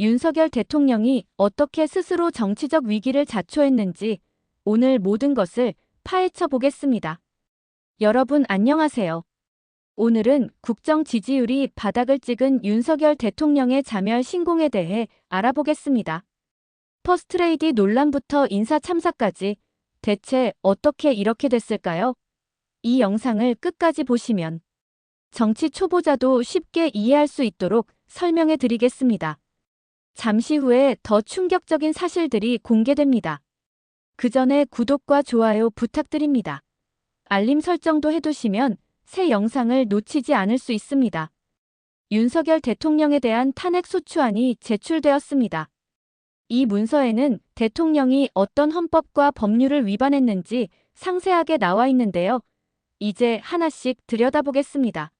윤석열 대통령이 어떻게 스스로 정치적 위기를 자초했는지 오늘 모든 것을 파헤쳐 보겠습니다. 여러분 안녕하세요. 오늘은 국정 지지율이 바닥을 찍은 윤석열 대통령의 자멸 신공에 대해 알아보겠습니다. 퍼스트레이디 논란부터 인사 참사까지 대체 어떻게 이렇게 됐을까요? 이 영상을 끝까지 보시면 정치 초보자도 쉽게 이해할 수 있도록 설명해 드리겠습니다. 잠시 후에 더 충격적인 사실들이 공개됩니다. 그 전에 구독과 좋아요 부탁드립니다. 알림 설정도 해두시면 새 영상을 놓치지 않을 수 있습니다. 윤석열 대통령에 대한 탄핵 소추안이 제출되었습니다. 이 문서에는 대통령이 어떤 헌법과 법률을 위반했는지 상세하게 나와 있는데요. 이제 하나씩 들여다보겠습니다.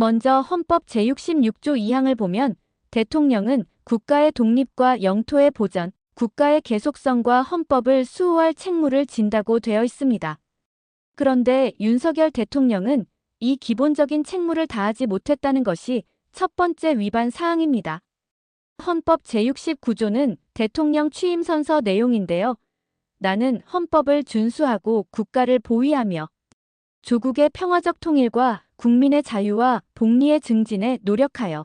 먼저 헌법 제66조 2항을 보면 대통령은 국가의 독립과 영토의 보전, 국가의 계속성과 헌법을 수호할 책무를 진다고 되어 있습니다. 그런데 윤석열 대통령은 이 기본적인 책무를 다하지 못했다는 것이 첫 번째 위반 사항입니다. 헌법 제69조는 대통령 취임 선서 내용인데요. 나는 헌법을 준수하고 국가를 보위하며 조국의 평화적 통일과 국민의 자유와 복리의 증진에 노력하여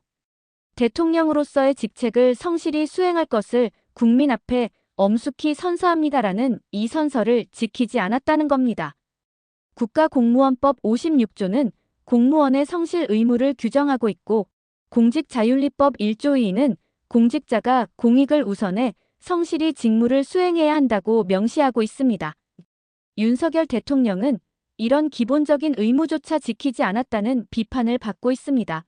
대통령으로서의 직책을 성실히 수행할 것을 국민 앞에 엄숙히 선서합니다라는 이 선서를 지키지 않았다는 겁니다. 국가공무원법 56조는 공무원의 성실 의무를 규정하고 있고 공직자윤리법 1조 2는 공직자가 공익을 우선해 성실히 직무를 수행해야 한다고 명시하고 있습니다. 윤석열 대통령은 이런 기본적인 의무조차 지키지 않았다는 비판을 받고 있습니다.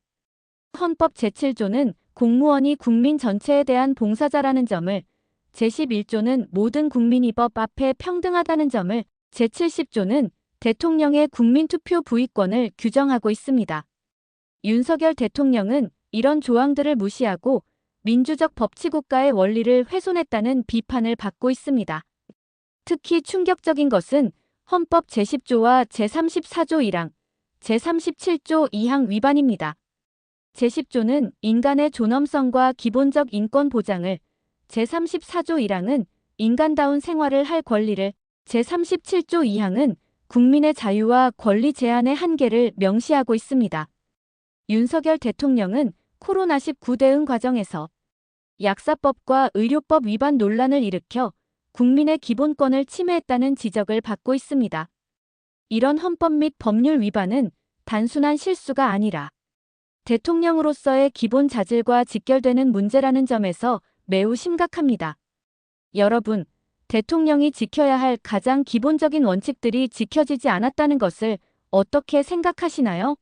헌법 제7조는 공무원이 국민 전체에 대한 봉사자라는 점을, 제11조는 모든 국민이 법 앞에 평등하다는 점을, 제70조는 대통령의 국민투표 부의권을 규정하고 있습니다. 윤석열 대통령은 이런 조항들을 무시하고 민주적 법치국가의 원리를 훼손했다는 비판을 받고 있습니다. 특히 충격적인 것은 헌법 제10조와 제34조 1항, 제37조 2항 위반입니다. 제10조는 인간의 존엄성과 기본적 인권 보장을, 제34조 1항은 인간다운 생활을 할 권리를, 제37조 2항은 국민의 자유와 권리 제한의 한계를 명시하고 있습니다. 윤석열 대통령은 코로나19 대응 과정에서 약사법과 의료법 위반 논란을 일으켜 국민의 기본권을 침해했다는 지적을 받고 있습니다. 이런 헌법 및 법률 위반은 단순한 실수가 아니라 대통령으로서의 기본 자질과 직결되는 문제라는 점에서 매우 심각합니다. 여러분, 대통령이 지켜야 할 가장 기본적인 원칙들이 지켜지지 않았다는 것을 어떻게 생각하시나요?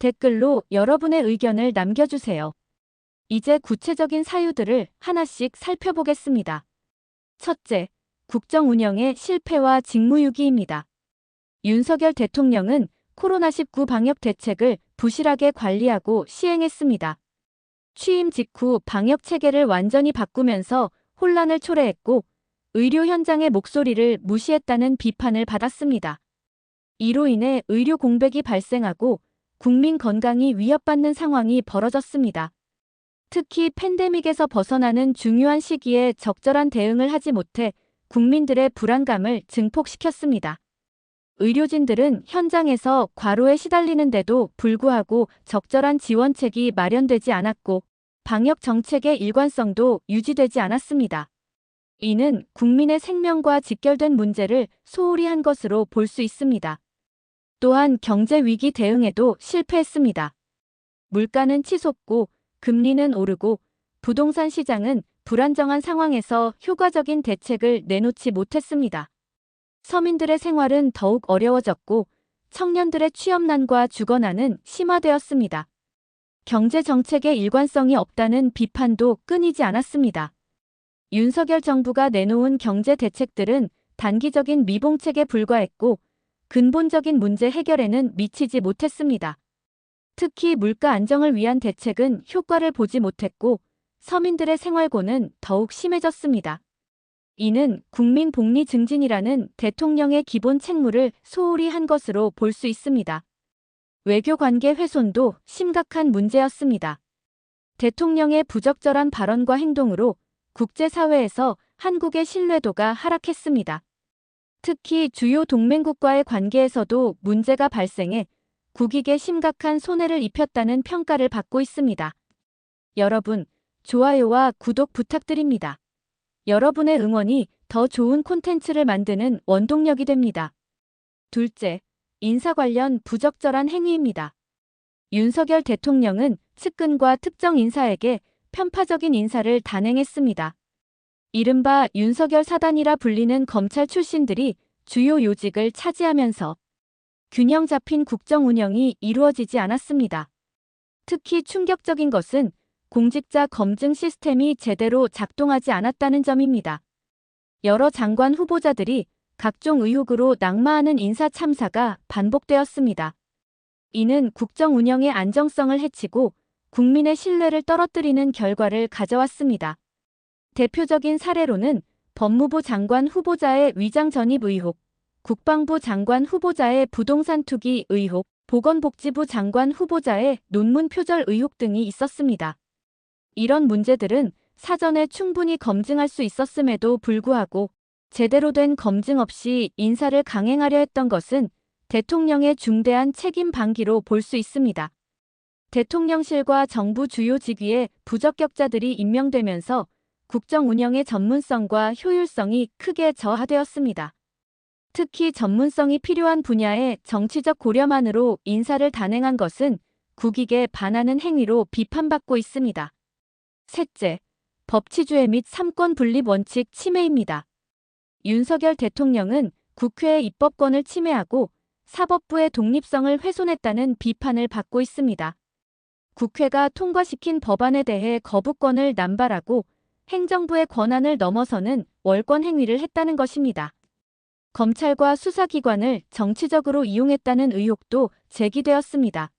댓글로 여러분의 의견을 남겨주세요. 이제 구체적인 사유들을 하나씩 살펴보겠습니다. 첫째, 국정 운영의 실패와 직무유기입니다. 윤석열 대통령은 코로나19 방역 대책을 부실하게 관리하고 시행했습니다. 취임 직후 방역 체계를 완전히 바꾸면서 혼란을 초래했고 의료 현장의 목소리를 무시했다는 비판을 받았습니다. 이로 인해 의료 공백이 발생하고 국민 건강이 위협받는 상황이 벌어졌습니다. 특히 팬데믹에서 벗어나는 중요한 시기에 적절한 대응을 하지 못해 국민들의 불안감을 증폭시켰습니다. 의료진들은 현장에서 과로에 시달리는데도 불구하고 적절한 지원책이 마련되지 않았고 방역 정책의 일관성도 유지되지 않았습니다. 이는 국민의 생명과 직결된 문제를 소홀히 한 것으로 볼 수 있습니다. 또한 경제 위기 대응에도 실패했습니다. 물가는 치솟고 금리는 오르고 부동산 시장은 불안정한 상황에서 효과적인 대책을 내놓지 못했습니다. 서민들의 생활은 더욱 어려워졌고 청년들의 취업난과 주거난은 심화되었습니다. 경제 정책의 일관성이 없다는 비판도 끊이지 않았습니다. 윤석열 정부가 내놓은 경제 대책들은 단기적인 미봉책에 불과했고 근본적인 문제 해결에는 미치지 못했습니다. 특히 물가 안정을 위한 대책은 효과를 보지 못했고 서민들의 생활고는 더욱 심해졌습니다. 이는 국민 복리 증진이라는 대통령의 기본 책무를 소홀히 한 것으로 볼 수 있습니다. 외교 관계 훼손도 심각한 문제였습니다. 대통령의 부적절한 발언과 행동으로 국제사회에서 한국의 신뢰도가 하락했습니다. 특히 주요 동맹국과의 관계에서도 문제가 발생해 국익에 심각한 손해를 입혔다는 평가를 받고 있습니다. 여러분, 좋아요와 구독 부탁드립니다. 여러분의 응원이 더 좋은 콘텐츠를 만드는 원동력이 됩니다. 둘째, 인사 관련 부적절한 행위입니다. 윤석열 대통령은 측근과 특정 인사에게 편파적인 인사를 단행했습니다. 이른바 윤석열 사단이라 불리는 검찰 출신들이 주요 요직을 차지하면서 균형 잡힌 국정 운영이 이루어지지 않았습니다. 특히 충격적인 것은 공직자 검증 시스템이 제대로 작동하지 않았다는 점입니다. 여러 장관 후보자들이 각종 의혹으로 낙마하는 인사 참사가 반복되었습니다. 이는 국정 운영의 안정성을 해치고 국민의 신뢰를 떨어뜨리는 결과를 가져왔습니다. 대표적인 사례로는 법무부 장관 후보자의 위장 전입 의혹, 국방부 장관 후보자의 부동산 투기 의혹, 보건복지부 장관 후보자의 논문 표절 의혹 등이 있었습니다. 이런 문제들은 사전에 충분히 검증할 수 있었음에도 불구하고 제대로 된 검증 없이 인사를 강행하려 했던 것은 대통령의 중대한 책임 방기로 볼 수 있습니다. 대통령실과 정부 주요 직위에 부적격자들이 임명되면서 국정 운영의 전문성과 효율성이 크게 저하되었습니다. 특히 전문성이 필요한 분야의 정치적 고려만으로 인사를 단행한 것은 국익에 반하는 행위로 비판받고 있습니다. 셋째, 법치주의 및 삼권 분립 원칙 침해입니다. 윤석열 대통령은 국회의 입법권을 침해하고 사법부의 독립성을 훼손했다는 비판을 받고 있습니다. 국회가 통과시킨 법안에 대해 거부권을 남발하고 행정부의 권한을 넘어서는 월권 행위를 했다는 것입니다. 검찰과 수사기관을 정치적으로 이용했다는 의혹도 제기되었습니다.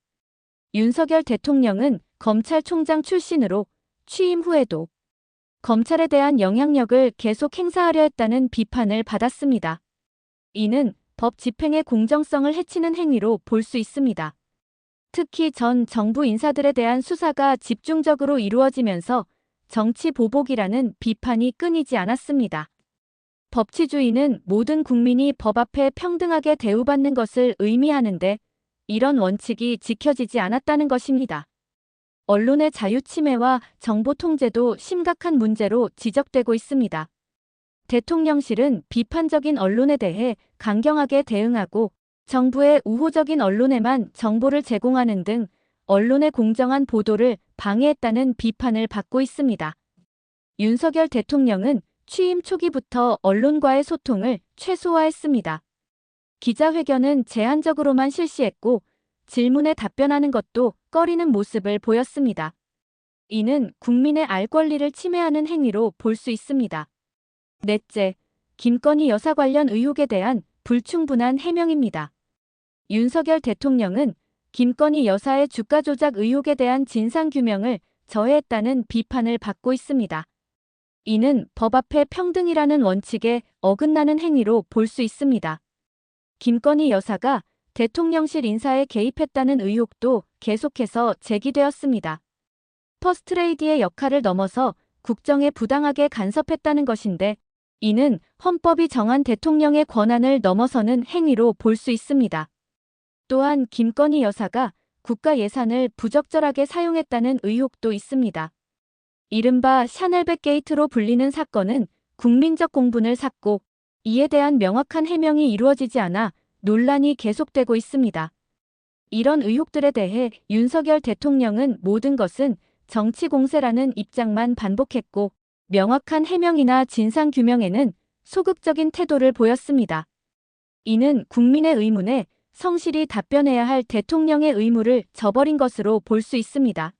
윤석열 대통령은 검찰총장 출신으로 취임 후에도 검찰에 대한 영향력을 계속 행사하려 했다는 비판을 받았습니다. 이는 법 집행의 공정성을 해치는 행위로 볼 수 있습니다. 특히 전 정부 인사들에 대한 수사가 집중적으로 이루어지면서 정치 보복이라는 비판이 끊이지 않았습니다. 법치주의는 모든 국민이 법 앞에 평등하게 대우받는 것을 의미하는데 이런 원칙이 지켜지지 않았다는 것입니다. 언론의 자유 침해와 정보 통제도 심각한 문제로 지적되고 있습니다. 대통령실은 비판적인 언론에 대해 강경하게 대응하고 정부의 우호적인 언론에만 정보를 제공하는 등 언론의 공정한 보도를 방해했다는 비판을 받고 있습니다. 윤석열 대통령은 취임 초기부터 언론과의 소통을 최소화했습니다. 기자회견은 제한적으로만 실시했고 질문에 답변하는 것도 꺼리는 모습을 보였습니다. 이는 국민의 알 권리를 침해하는 행위로 볼 수 있습니다. 넷째, 김건희 여사 관련 의혹에 대한 불충분한 해명입니다. 윤석열 대통령은 김건희 여사의 주가 조작 의혹에 대한 진상규명을 저해했다는 비판을 받고 있습니다. 이는 법 앞에 평등이라는 원칙에 어긋나는 행위로 볼 수 있습니다. 김건희 여사가 대통령실 인사에 개입했다는 의혹도 계속해서 제기되었습니다. 퍼스트레이디의 역할을 넘어서 국정에 부당하게 간섭했다는 것인데 이는 헌법이 정한 대통령의 권한을 넘어서는 행위로 볼 수 있습니다. 또한 김건희 여사가 국가 예산을 부적절하게 사용했다는 의혹도 있습니다. 이른바 샤넬백 게이트로 불리는 사건은 국민적 공분을 샀고 이에 대한 명확한 해명이 이루어지지 않아 논란이 계속되고 있습니다. 이런 의혹들에 대해 윤석열 대통령은 모든 것은 정치 공세라는 입장만 반복했고 명확한 해명이나 진상 규명에는 소극적인 태도를 보였습니다. 이는 국민의 의문에 성실히 답변해야 할 대통령의 의무를 저버린 것으로 볼 수 있습니다.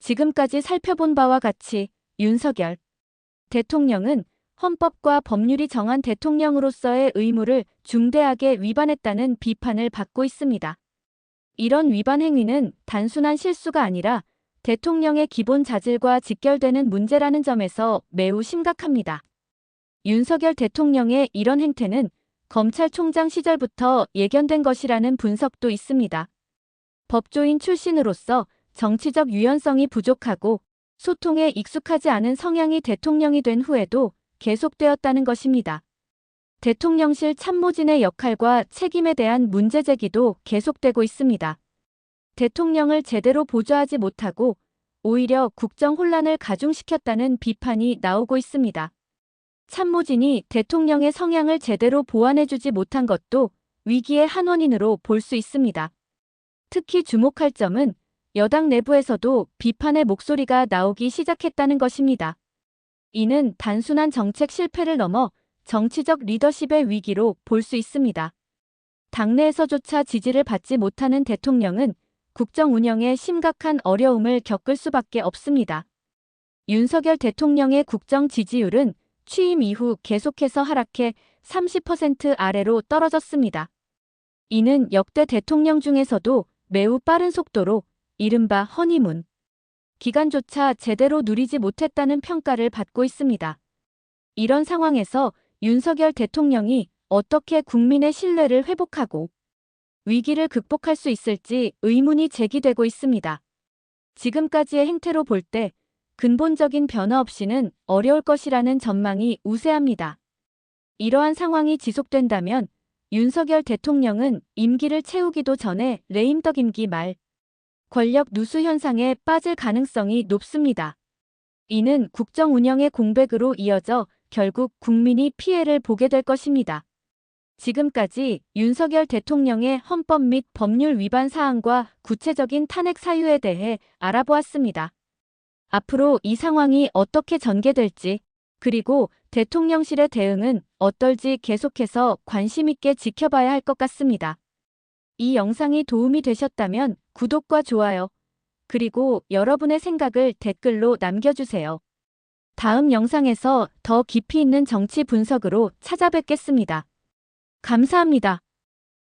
지금까지 살펴본 바와 같이 윤석열 대통령은 헌법과 법률이 정한 대통령으로서의 의무를 중대하게 위반했다는 비판을 받고 있습니다. 이런 위반 행위는 단순한 실수가 아니라 대통령의 기본 자질과 직결되는 문제라는 점에서 매우 심각합니다. 윤석열 대통령의 이런 행태는 검찰총장 시절부터 예견된 것이라는 분석도 있습니다. 법조인 출신으로서 정치적 유연성이 부족하고 소통에 익숙하지 않은 성향이 대통령이 된 후에도 계속되었다는 것입니다. 대통령실 참모진의 역할과 책임에 대한 문제 제기도 계속되고 있습니다. 대통령을 제대로 보좌하지 못하고 오히려 국정 혼란을 가중시켰다는 비판이 나오고 있습니다. 참모진이 대통령의 성향을 제대로 보완해주지 못한 것도 위기의 한 원인으로 볼 수 있습니다. 특히 주목할 점은 여당 내부에서도 비판의 목소리가 나오기 시작했다는 것입니다. 이는 단순한 정책 실패를 넘어 정치적 리더십의 위기로 볼 수 있습니다. 당내에서조차 지지를 받지 못하는 대통령은 국정 운영에 심각한 어려움을 겪을 수밖에 없습니다. 윤석열 대통령의 국정 지지율은 취임 이후 계속해서 하락해 30% 아래로 떨어졌습니다. 이는 역대 대통령 중에서도 매우 빠른 속도로 이른바 허니문 기간조차 제대로 누리지 못했다는 평가를 받고 있습니다. 이런 상황에서 윤석열 대통령이 어떻게 국민의 신뢰를 회복하고 위기를 극복할 수 있을지 의문이 제기되고 있습니다. 지금까지의 행태로 볼 때 근본적인 변화 없이는 어려울 것이라는 전망이 우세합니다. 이러한 상황이 지속된다면 윤석열 대통령은 임기를 채우기도 전에 레임덕 임기 말 권력 누수 현상에 빠질 가능성이 높습니다. 이는 국정 운영의 공백으로 이어져 결국 국민이 피해를 보게 될 것입니다. 지금까지 윤석열 대통령의 헌법 및 법률 위반 사항과 구체적인 탄핵 사유에 대해 알아보았습니다. 앞으로 이 상황이 어떻게 전개될지, 그리고 대통령실의 대응은 어떨지 계속해서 관심 있게 지켜봐야 할 것 같습니다. 이 영상이 도움이 되셨다면 구독과 좋아요, 그리고 여러분의 생각을 댓글로 남겨주세요. 다음 영상에서 더 깊이 있는 정치 분석으로 찾아뵙겠습니다. 감사합니다.